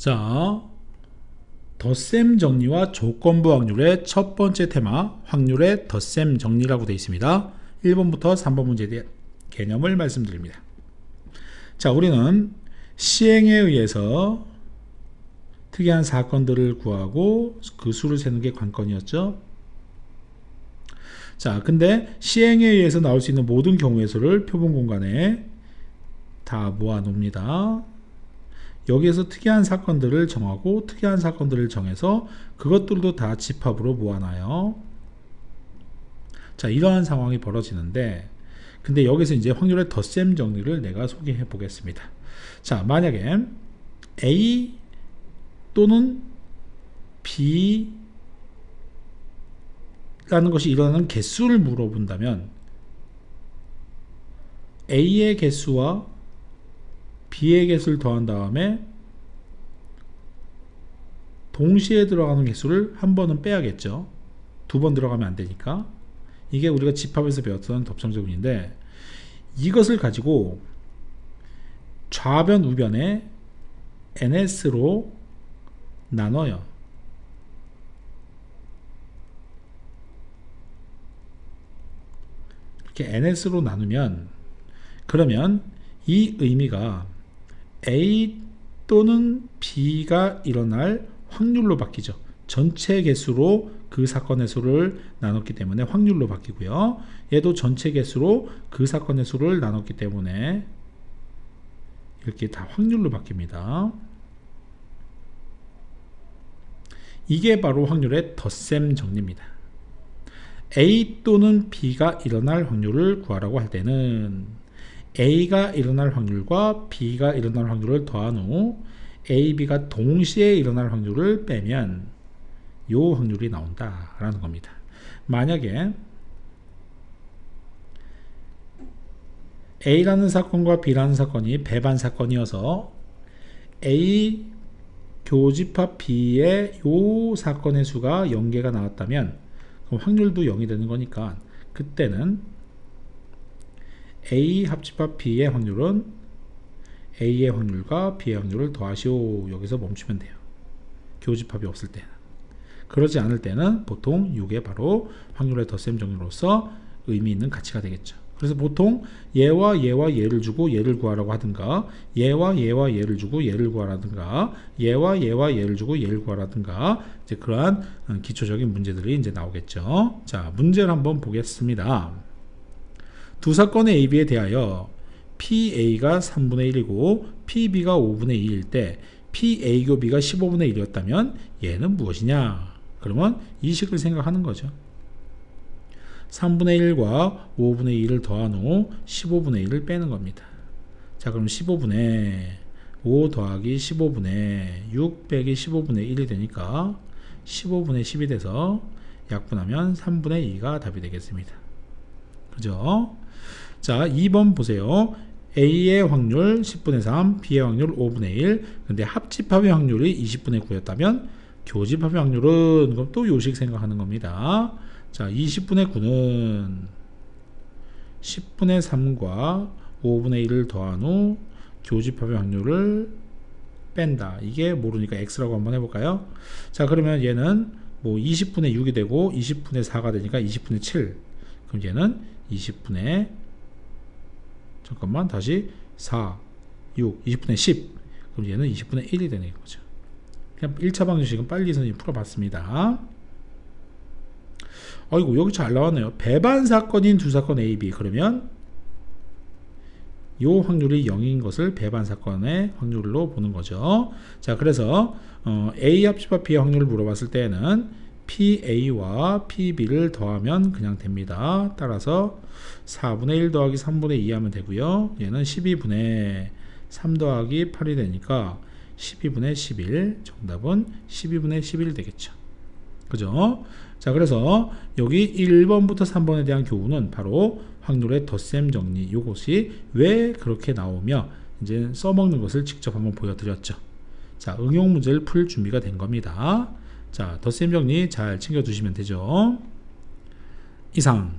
자, 덧셈 정리와 조건부 확률의 첫 번째 테마, 확률의 덧셈 정리라고 되어 있습니다. 1번부터 3번 문제에 대한 개념을 말씀드립니다. 자, 우리는 시행에 의해서 특이한 사건들을 구하고 그 수를 세는 게 관건이었죠. 자, 근데 시행에 의해서 나올 수 있는 모든 경우의 수를 표본 공간에 다 모아 놓습니다. 여기에서 특이한 사건들을 정하고 특이한 사건들을 정해서 그것들도 다 집합으로 모아놔요. 자, 이러한 상황이 벌어지는데 근데 여기서 이제 확률의 덧셈 정리를 내가 소개해 보겠습니다. 자, 만약에 A 또는 B 라는 것이 일어나는 개수를 물어본다면 A의 개수와 B의 개수를 더한 다음에 동시에 들어가는 개수를 한 번은 빼야겠죠. 두 번 들어가면 안 되니까. 이게 우리가 집합에서 배웠던 덥성조근인데 이것을 가지고 좌변 우변에 ns로 나눠요. 이렇게 ns로 나누면 그러면 이 의미가 a 또는 b가 일어날 확률로 바뀌죠. 전체 개수로 그 사건의 수를 나눴기 때문에 확률로 바뀌고요. 얘도 전체 개수로 그 사건의 수를 나눴기 때문에 이렇게 다 확률로 바뀝니다. 이게 바로 확률의 덧셈 정리입니다. A 또는 B가 일어날 확률을 구하라고 할 때는 A가 일어날 확률과 B가 일어날 확률을 더한 후 A, B가 동시에 일어날 확률을 빼면 요 확률이 나온다라는 겁니다. 만약에 A라는 사건과 B라는 사건이 배반 사건이어서 A 교집합 B의 요 사건의 수가 0개가 나왔다면 확률도 0이 되는 거니까 그때는 A 합집합 B의 확률은 A의 확률과 B의 확률을 더하시오 여기서 멈추면 돼요. 교집합이 없을 때는 그러지 않을 때는 보통 이게 바로 확률의 덧셈 정리로서 의미 있는 가치가 되겠죠. 그래서 보통 얘와 얘와 얘를 주고 얘를 구하라고 하든가 얘와 얘와 얘를 주고 얘를 구하라든가 얘와 얘와 얘를 주고 얘를 구하라든가 이제 그러한 어, 기초적인 문제들이 이제 나오겠죠. 자, 문제를 한번 보겠습니다. 두 사건의 AB에 대하여 PA가 3분의 1이고 PB가 5분의 2일 때 PA 교 B가 15분의 1이었다면 얘는 무엇이냐? 그러면 이 식을 생각하는 거죠. 3분의 1과 5분의 2를 더한 후 15분의 1을 빼는 겁니다. 자, 그럼 15분의 5 더하기 15분의 6 빼기 15분의 1이 되니까 15분의 10이 돼서 약분하면 3분의 2가 답이 되겠습니다. 그죠? 자, 2번 보세요. A의 확률 10분의 3, B의 확률 5분의 1. 근데 합집합의 확률이 20분의 9였다면 교집합의 확률은 그럼 또 요식 생각하는 겁니다. 자, 20분의 9는 10분의 3과 5분의 1을 더한 후 교집합의 확률을 뺀다. 이게 모르니까 x라고 한번 해볼까요? 자, 그러면 얘는 뭐 20분의 6이 되고 20분의 4가 되니까 20분의 7. 그럼 얘는 20분의 잠깐만 다시 4, 6, 20분의 10. 그럼 얘는 20분의 1이 되는 거죠. 그냥 1차 방정식은 빨리 선생님 풀어봤습니다. 아이고 여기 잘 나왔네요. 배반 사건인 두 사건 A, B 그러면 요 확률이 0인 것을 배반 사건의 확률로 보는 거죠. 자 그래서 어, A 합집합 B의 확률을 물어봤을 때는 PA와 PB를 더하면 그냥 됩니다. 따라서 4분의 1 더하기 3분의 2 하면 되고요. 얘는 12분의 3 더하기 8이 되니까 12분의 11 정답은 12분의 11 되겠죠. 그죠? 자, 그래서 여기 1번부터 3번에 대한 교훈은 바로 확률의 덧셈 정리 요것이 왜 그렇게 나오며 이제 써먹는 것을 직접 한번 보여드렸죠. 자, 응용 문제를 풀 준비가 된 겁니다. 자, 덧셈 정리 잘 챙겨두시면 되죠. 이상